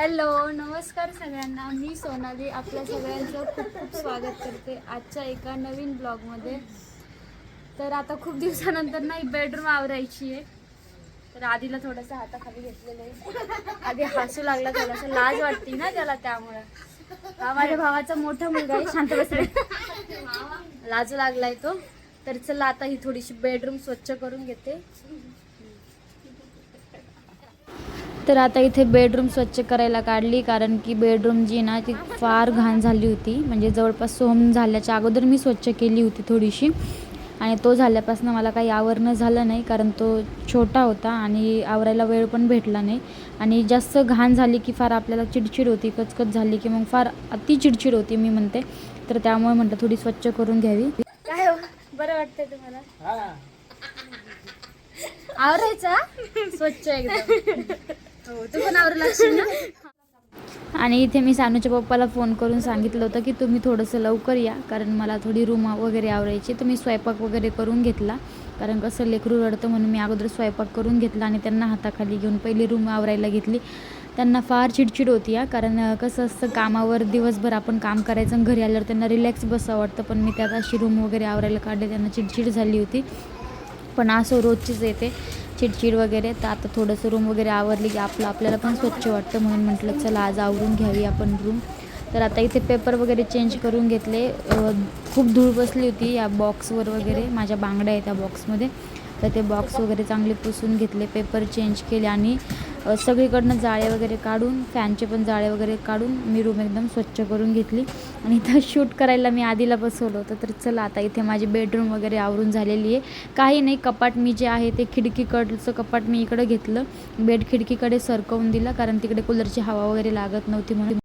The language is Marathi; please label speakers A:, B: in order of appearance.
A: हॅलो नमस्कार सगळ्यांना. मी सोनाली आपल्या सगळ्यांचं खूप खूप स्वागत करते आजच्या एका नवीन ब्लॉगमध्ये. तर आता खूप दिवसानंतर नाही बेडरूम आवरायची आहे. तर आधीला थोडंसं हाताखाली घेतलेलं आहे. आधी हसू लागला थोडासा लाज वाटते ना त्याला त्यामुळं. हा माझ्या भावाचा मोठा मुलगा आहे शांत बसले लाजू लागलाय तो. तर चला आता ही थोडीशी बेडरूम स्वच्छ करून घेते. तर आता इथे बेडरूम स्वच्छ करायला काढली कारण की बेडरूम जी ना ती फार घाण झाली होती. म्हणजे जवळपास सोम झाल्याच्या अगोदर मी स्वच्छ केली होती थोडीशी. आणि तो झाल्यापासून मला काही आवरणं झालं नाही कारण तो छोटा होता आणि आवरायला वेळ पण भेटला नाही. आणि जास्त घाण झाली की फार आपल्याला चिडचिड होती कचकच झाली की मग फार अति चिडचिड होती मी म्हणते. तर त्यामुळे म्हटलं थोडी स्वच्छ करून घ्यावी. काय हो? बरं वाटतंय तुम्हाला? आवरायचा स्वच्छ एकदम. हो, तू पण आवरू लागशील ना? आणि इथे मी सानूच्या पप्पाला फोन करून सांगितलं होतं की तुम्ही थोडंसं लवकर या कारण मला थोडी रूम वगैरे आवरायची तर मी स्वयंपाक वगैरे करून घेतला. कारण कसं लेकरू रडतं म्हणून मी अगोदर स्वयंपाक करून घेतला आणि त्यांना हाताखाली घेऊन पहिली रूम आवरायला घेतली. त्यांना फार चिडचिड होती या कारण कसं असतं कामावर दिवसभर आपण काम करायचं आणि घरी आल्यावर त्यांना रिलॅक्स बसावं वाटतं. पण मी त्यात अशी रूम वगैरे आवरायला काढले त्यांना चिडचिड झाली होती. पण असं रोजचीच येते. चिडचिड वगैरे. तर आता थोडंसं रूम वगैरे आवरली की आपलं आपल्याला पण स्वच्छ वाटतं म्हणून म्हटलं चला आज आवरून घ्यावी आपण रूम तर आता इथे पेपर वगैरे चेंज करून घेतले. खूप धूळ बसली होती या बॉक्सवर वगैरे. माझ्या बांगड्या आहेत त्या बॉक्समध्ये तर ते बॉक्स वगैरे चांगले पुसून घेतले पेपर चेंज केले आणि सगळीकडनं जाळे वगैरे काढून फॅनचे पण जाळे वगैरे काढून मी रूम एकदम स्वच्छ करून घेतली. आणि इथं शूट करायला मी आधीला बसवलं होतं तर चला आता इथे माझी बेडरूम वगैरे आवरून झालेली आहे. काही नाही कपाट मी जे आहे ते खिडकीकडचं कपाट मी इकडं घेतलं. बेड खिडकीकडे सरकवून दिलं कारण तिकडे कूलरची हवा वगैरे लागत नव्हती म्हणून